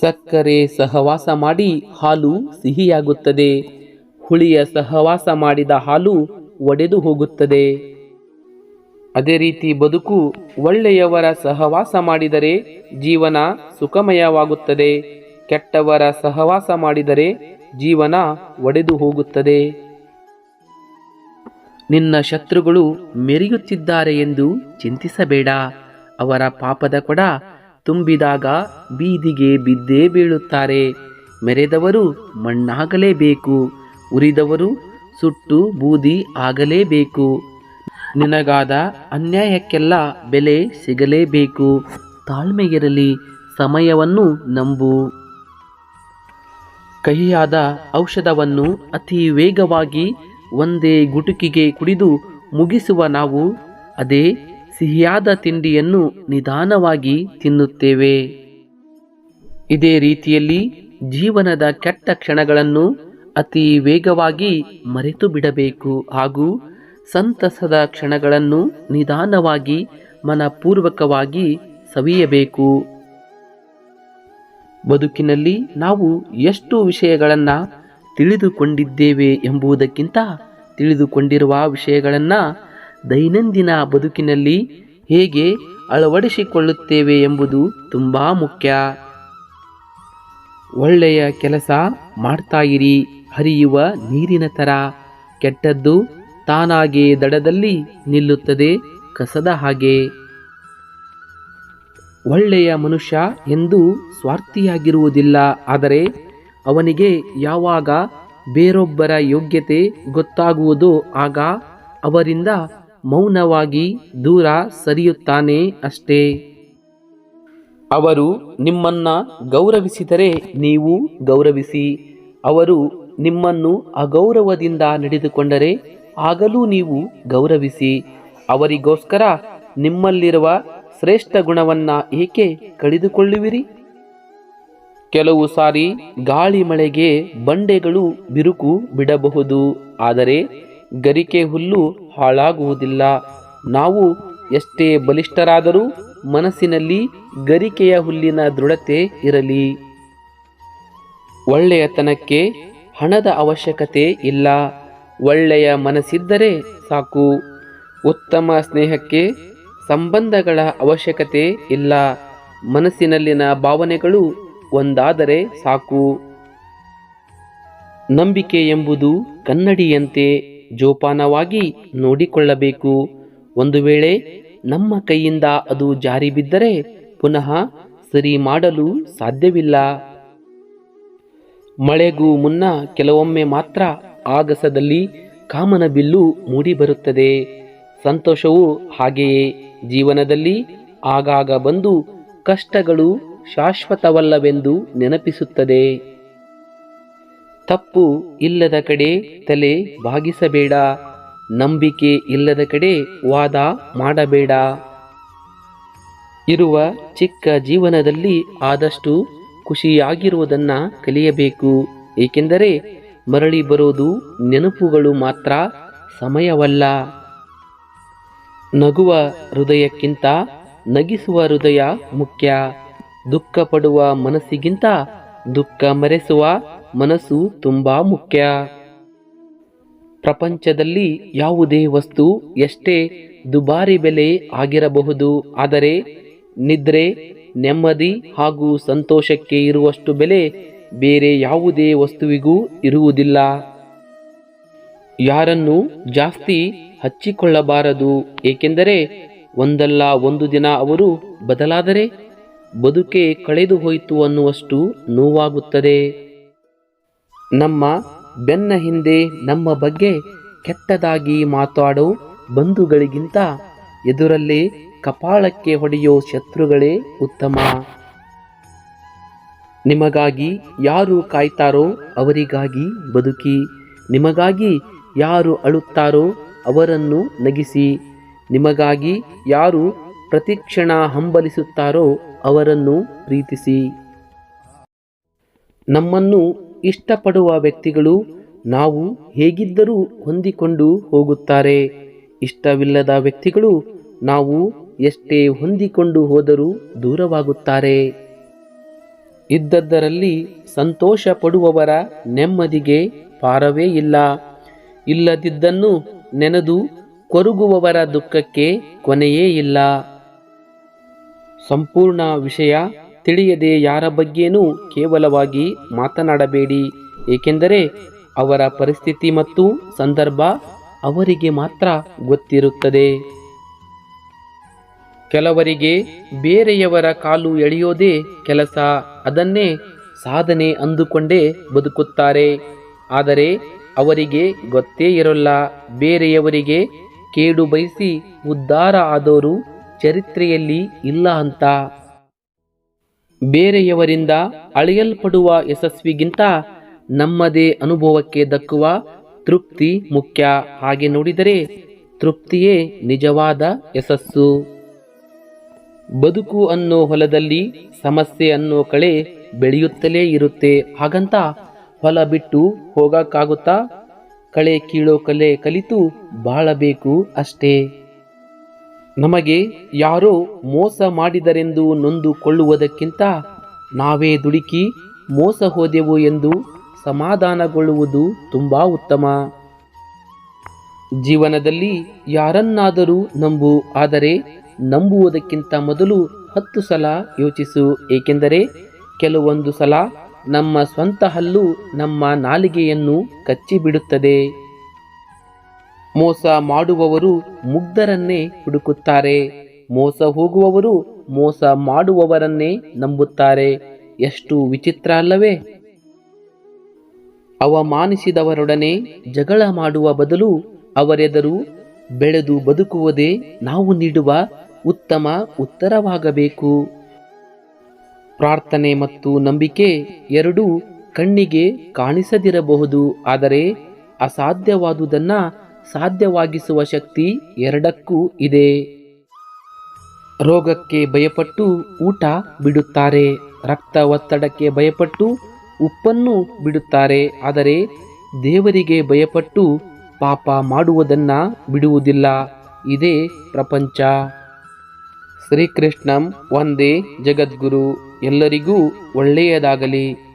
ಸಕ್ಕರೆ ಸಹವಾಸ ಮಾಡಿ ಹಾಲು ಸಿಹಿಯಾಗುತ್ತದೆ. ಹುಳಿಯ ಸಹವಾಸ ಮಾಡಿದ ಹಾಲು ಒಡೆದು ಹೋಗುತ್ತದೆ. ಅದೇ ರೀತಿ ಬದುಕು ಒಳ್ಳೆಯವರ ಸಹವಾಸ ಮಾಡಿದರೆ ಜೀವನ ಸುಖಮಯವಾಗುತ್ತದೆ. ಕೆಟ್ಟವರ ಸಹವಾಸ ಮಾಡಿದರೆ ಜೀವನ ಒಡೆದು ಹೋಗುತ್ತದೆ. ನಿನ್ನ ಶತ್ರುಗಳು ಮೆರೆಯುತ್ತಿದ್ದಾರೆ ಎಂದು ಚಿಂತಿಸಬೇಡ. ಅವರ ಪಾಪದ ಕೊಡ ತುಂಬಿದಾಗ ಬೀದಿಗೆ ಬಿದ್ದೇ ಬೀಳುತ್ತಾರೆ. ಮೆರೆದವರು ಮಣ್ಣಾಗಲೇಬೇಕು, ಉರಿದವರು ಸುಟ್ಟು ಬೂದಿ ಆಗಲೇಬೇಕು. ನಿನಗಾದ ಅನ್ಯಾಯಕ್ಕೆಲ್ಲ ಬೆಲೆ ಸಿಗಲೇಬೇಕು. ತಾಳ್ಮೆಯಿರಲಿ, ಸಮಯವನ್ನು ನಂಬು. ಕಹಿಯಾದ ಔಷಧವನ್ನು ಅತಿ ವೇಗವಾಗಿ ಒಂದೇ ಗುಟುಕಿಗೆ ಕುಡಿದು ಮುಗಿಸುವ ನಾವು ಅದೇ ಸಿಹಿಯಾದ ತಿಂಡಿಯನ್ನು ನಿಧಾನವಾಗಿ ತಿನ್ನುತ್ತೇವೆ. ಇದೇ ರೀತಿಯಲ್ಲಿ ಜೀವನದ ಕೆಟ್ಟ ಕ್ಷಣಗಳನ್ನು ಅತಿ ವೇಗವಾಗಿ ಮರೆತು ಬಿಡಬೇಕು ಹಾಗೂ ಸಂತಸದ ಕ್ಷಣಗಳನ್ನು ನಿಧಾನವಾಗಿ ಮನಪೂರ್ವಕವಾಗಿ ಸವಿಯಬೇಕು. ಬದುಕಿನಲ್ಲಿ ನಾವು ಎಷ್ಟು ವಿಷಯಗಳನ್ನು ತಿಳಿದುಕೊಂಡಿದ್ದೇವೆ ಎಂಬುದಕ್ಕಿಂತ ತಿಳಿದುಕೊಂಡಿರುವ ವಿಷಯಗಳನ್ನು ದೈನಂದಿನ ಬದುಕಿನಲ್ಲಿ ಹೇಗೆ ಅಳವಡಿಸಿಕೊಳ್ಳುತ್ತೇವೆ ಎಂಬುದು ತುಂಬ ಮುಖ್ಯ. ಒಳ್ಳೆಯ ಕೆಲಸ ಮಾಡ್ತಾ ಇರಿ ಹರಿಯುವ ನೀರಿನ ತರ. ಕೆಟ್ಟದ್ದು ತಾನಾಗೆ ದಡದಲ್ಲಿ ನಿಲ್ಲುತ್ತದೆ, ಕಸದ ಹಾಗೆ. ಒಳ್ಳೆಯ ಮನುಷ್ಯ ಎಂದು ಸ್ವಾರ್ಥಿಯಾಗಿರುವುದಿಲ್ಲ, ಆದರೆ ಅವನಿಗೆ ಯಾವಾಗ ಬೇರೊಬ್ಬರ ಯೋಗ್ಯತೆ ಗೊತ್ತಾಗುವುದೋ ಆಗ ಅವರಿಂದ ಮೌನವಾಗಿ ದೂರ ಸರಿಯುತ್ತಾನೆ ಅಷ್ಟೇ. ಅವರು ನಿಮ್ಮನ್ನ ಗೌರವಿಸಿದರೆ ನೀವು ಗೌರವಿಸಿ. ಅವರು ನಿಮ್ಮನ್ನು ಅಗೌರವದಿಂದ ನಡೆದುಕೊಂಡರೆ ಆಗಲೂ ನೀವು ಗೌರವಿಸಿ. ಅವರಿಗೋಸ್ಕರ ನಿಮ್ಮಲ್ಲಿರುವ ಶ್ರೇಷ್ಠ ಗುಣವನ್ನ ಏಕೆ ಕಳೆದುಕೊಳ್ಳುವಿರಿ? ಕೆಲವು ಸಾರಿ ಗಾಳಿ ಮಳೆಗೆ ಬಂಡೆಗಳು ಬಿರುಕು ಬಿಡಬಹುದು. ಆದರೆ ಗರಿಕೆ ಹುಲ್ಲು ಹಾಳಾಗುವುದಿಲ್ಲ. ನಾವು ಎಷ್ಟೇ ಬಲಿಷ್ಠರಾದರೂ ಮನಸ್ಸಿನಲ್ಲಿ ಗರಿಕೆಯ ಹುಲ್ಲಿನ ದೃಢತೆ ಇರಲಿ. ಒಳ್ಳೆಯತನಕ್ಕೆ ಹಣದ ಅವಶ್ಯಕತೆ ಇಲ್ಲ. ಒಳ್ಳೆಯ ಮನಸ್ಸಿದ್ದರೆ ಸಾಕು. ಉತ್ತಮ ಸ್ನೇಹಕ್ಕೆ ಸಂಬಂಧಗಳ ಅವಶ್ಯಕತೆ ಇಲ್ಲ. ಮನಸ್ಸಿನಲ್ಲಿನ ಭಾವನೆಗಳು ಒಂದಾದರೆ ಸಾಕು. ನಂಬಿಕೆ ಎಂಬುದು ಕನ್ನಡಿಯಂತೆ. ಜೋಪಾನವಾಗಿ ನೋಡಿಕೊಳ್ಳಬೇಕು. ಒಂದು ವೇಳೆ ನಮ್ಮ ಕೈಯಿಂದ ಅದು ಜಾರಿ ಬಿದ್ದರೆ ಪುನಃ ಸರಿ ಮಾಡಲು ಸಾಧ್ಯವಿಲ್ಲ. ಮಳೆಗೂ ಮುನ್ನ ಕೆಲವೊಮ್ಮೆ ಮಾತ್ರ ಆಗಸದಲ್ಲಿ ಕಾಮನ ಬಿಲ್ಲು ಮೂಡಿಬರುತ್ತದೆ. ಸಂತೋಷವು ಹಾಗೆಯೇ. ಜೀವನದಲ್ಲಿ ಆಗಾಗ ಬಂದು ಕಷ್ಟಗಳು ಶಾಶ್ವತವಲ್ಲವೆಂದು ನೆನಪಿಸುತ್ತದೆ. ತಪ್ಪು ಇಲ್ಲದ ಕಡೆ ತಲೆ ಬಾಗಿಸಬೇಡ, ನಂಬಿಕೆ ಇಲ್ಲದ ಕಡೆ ವಾದ ಮಾಡಬೇಡ. ಇರುವ ಚಿಕ್ಕ ಜೀವನದಲ್ಲಿ ಆದಷ್ಟು ಖುಷಿಯಾಗಿರುವುದನ್ನ ಕಲಿಯಬೇಕು, ಏಕೆಂದರೆ ಮರಳಿ ಬರೋದು ನೆನಪುಗಳು ಮಾತ್ರ ಸಮಯವಲ್ಲ. ನಗುವ ಹೃದಯಕ್ಕಿಂತ ನಗಿಸುವ ಹೃದಯ ಮುಖ್ಯ ದುಃಖ ಪಡುವ ಮನಸ್ಸಿಗಿಂತ ದುಃಖ ಮರೆಸುವ ಮನಸ್ಸು ತುಂಬಾ ಮುಖ್ಯ. ಪ್ರಪಂಚದಲ್ಲಿ ಯಾವುದೇ ವಸ್ತು ಎಷ್ಟೇ ದುಬಾರಿ ಬೆಲೆ ಆಗಿರಬಹುದು, ಆದರೆ ನಿದ್ರೆ, ನೆಮ್ಮದಿ ಹಾಗೂ ಸಂತೋಷಕ್ಕೆ ಇರುವಷ್ಟು ಬೆಲೆ ಬೇರೆ ಯಾವುದೇ ವಸ್ತುವಿಗೂ ಇರುವುದಿಲ್ಲ. ಯಾರನ್ನು ಜಾಸ್ತಿ ಹಚ್ಚಿಕೊಳ್ಳಬಾರದು, ಏಕೆಂದರೆ ಒಂದಲ್ಲ ಒಂದು ದಿನ ಅವರು ಬದಲಾದರೆ ಬದುಕೆ ಕಳೆದು ಹೋಯಿತು ಅನ್ನುವಷ್ಟು ನೋವಾಗುತ್ತದೆ. ನಮ್ಮ ಬೆನ್ನ ಹಿಂದೆ ನಮ್ಮ ಬಗ್ಗೆ ಕೆಟ್ಟದಾಗಿ ಮಾತಾಡೋ ಬಂಧುಗಳಿಗಿಂತ ಎದುರಲ್ಲಿ ಕಪಾಳಕ್ಕೆ ಹೊಡೆಯೋ ಶತ್ರುಗಳೇ ಉತ್ತಮ. ನಿಮಗಾಗಿ ಯಾರು ಕಾಯ್ತಾರೋ ಅವರಿಗಾಗಿ ಬದುಕಿ, ನಿಮಗಾಗಿ ಯಾರು ಅಳುತ್ತಾರೋ ಅವರನ್ನು ನಗಿಸಿ, ನಿಮಗಾಗಿ ಯಾರು ಪ್ರತಿಕ್ಷಣ ಹಂಬಲಿಸುತ್ತಾರೋ ಅವರನ್ನು ಪ್ರೀತಿಸಿ. ನಮ್ಮನ್ನು ಇಷ್ಟಪಡುವ ವ್ಯಕ್ತಿಗಳು ನಾವು ಹೇಗಿದ್ದರೂ ಹೊಂದಿಕೊಂಡು ಹೋಗುತ್ತಾರೆ. ಇಷ್ಟವಿಲ್ಲದ ವ್ಯಕ್ತಿಗಳು ನಾವು ಎಷ್ಟೇ ಹೊಂದಿಕೊಂಡು ಹೋದರೂ ದೂರವಾಗುತ್ತಾರೆ. ಇದ್ದದ್ದರಲ್ಲಿ ಸಂತೋಷ ಪಡುವವರ ನೆಮ್ಮದಿಗೆ ಪಾರವೇ ಇಲ್ಲ. ಇಲ್ಲದಿದ್ದನ್ನು ನೆನೆದು ಕೊರಗುವವರ ದುಃಖಕ್ಕೆ ಕೊನೆಯೇ ಇಲ್ಲ. ಸಂಪೂರ್ಣ ವಿಷಯ ತಿಳಿಯದೆ ಯಾರ ಬಗ್ಗೆನೂ ಕೇವಲವಾಗಿ ಮಾತನಾಡಬೇಡಿ, ಏಕೆಂದರೆ ಅವರ ಪರಿಸ್ಥಿತಿ ಮತ್ತು ಸಂದರ್ಭ ಅವರಿಗೆ ಮಾತ್ರ ಗೊತ್ತಿರುತ್ತದೆ. ಕೆಲವರಿಗೆ ಬೇರೆಯವರ ಕಾಲು ಎಳೆಯೋದೇ ಕೆಲಸ, ಅದನ್ನೇ ಸಾಧನೆ ಅಂದುಕೊಂಡೇ ಬದುಕುತ್ತಾರೆ. ಆದರೆ ಅವರಿಗೆ ಗೊತ್ತೇ ಇರಲ್ಲ, ಬೇರೆಯವರಿಗೆ ಕೇಡು ಬಯಸಿ ಉದ್ಧಾರ ಆದವರು ಚರಿತ್ರೆಯಲ್ಲಿ ಇಲ್ಲ ಅಂತ. ಬೇರೆಯವರಿಂದ ಅಳೆಯಲ್ಪಡುವ ಯಶಸ್ವಿಗಿಂತ ನಮ್ಮದೇ ಅನುಭವಕ್ಕೆ ದಕ್ಕುವ ತೃಪ್ತಿ ಮುಖ್ಯ. ಹಾಗೆ ನೋಡಿದರೆ ತೃಪ್ತಿಯೇ ನಿಜವಾದ ಯಶಸ್ಸು. ಬದುಕು ಅನ್ನೋ ಹೊಲದಲ್ಲಿ ಸಮಸ್ಯೆ ಅನ್ನೋ ಕಳೆ ಬೆಳೆಯುತ್ತಲೇ ಇರುತ್ತೆ. ಹಾಗಂತ ಹೊಲ ಬಿಟ್ಟು ಹೋಗಕ್ಕಾಗುತ್ತಾ? ಕಳೆ ಕೀಳೋ ಕಲೆ ಕಲಿತು ಬಾಳಬೇಕು ಅಷ್ಟೇ. ನಮಗೆ ಯಾರೋ ಮೋಸ ಮಾಡಿದರೆಂದು ನೊಂದುಕೊಳ್ಳುವುದಕ್ಕಿಂತ ನಾವೇ ದುಡುಕಿ ಮೋಸ ಹೋದೆವು ಎಂದು ಸಮಾಧಾನಗೊಳ್ಳುವುದು ತುಂಬಾ ಉತ್ತಮ. ಜೀವನದಲ್ಲಿ ಯಾರನ್ನಾದರೂ ನಂಬು, ಆದರೆ ನಂಬುವುದಕ್ಕಿಂತ ಮೊದಲು ಹತ್ತು ಸಲ ಯೋಚಿಸು, ಏಕೆಂದರೆ ಕೆಲವೊಂದು ಸಲ ನಮ್ಮ ಸ್ವಂತ ಹಲ್ಲು ನಮ್ಮ ನಾಲಿಗೆಯನ್ನು ಕಚ್ಚಿಬಿಡುತ್ತದೆ. ಮೋಸ ಮಾಡುವವರು ಮುಗ್ಧರನ್ನೇ ಹುಡುಕುತ್ತಾರೆ. ಮೋಸ ಹೋಗುವವರು ಮೋಸ ಮಾಡುವವರನ್ನೇ ನಂಬುತ್ತಾರೆ. ಎಷ್ಟು ವಿಚಿತ್ರ ಅಲ್ಲವೇ? ಅವಮಾನಿಸಿದವರೊಡನೆ ಜಗಳ ಮಾಡುವ ಬದಲು ಅವರೆದರು ಬೆಳೆದು ಬದುಕುವುದೇ ನಾವು ನೀಡುವ ಉತ್ತಮ ಉತ್ತರವಾಗಬೇಕು. ಪ್ರಾರ್ಥನೆ ಮತ್ತು ನಂಬಿಕೆ ಎರಡೂ ಕಣ್ಣಿಗೆ ಕಾಣಿಸದಿರಬಹುದು, ಆದರೆ ಅಸಾಧ್ಯವಾದುದನ್ನ ಸಾಧ್ಯವಾಗಿಸುವ ಶಕ್ತಿ ಎರಡಕ್ಕೂ ಇದೆ. ರೋಗಕ್ಕೆ ಭಯಪಟ್ಟು ಊಟ ಬಿಡುತ್ತಾರೆ. ರಕ್ತ ಒತ್ತಡಕ್ಕೆ ಭಯಪಟ್ಟು ಉಪ್ಪನ್ನು ಬಿಡುತ್ತಾರೆ. ಆದರೆ ದೇವರಿಗೆ ಭಯಪಟ್ಟು ಪಾಪ ಮಾಡುವುದನ್ನ ಬಿಡುವುದಿಲ್ಲ. ಇದೇ ಪ್ರಪಂಚ. ಶ್ರೀಕೃಷ್ಣಂ ಒಂದೇ ಜಗದ್ಗುರು. ಎಲ್ಲರಿಗೂ ಒಳ್ಳೆಯದಾಗಲಿ.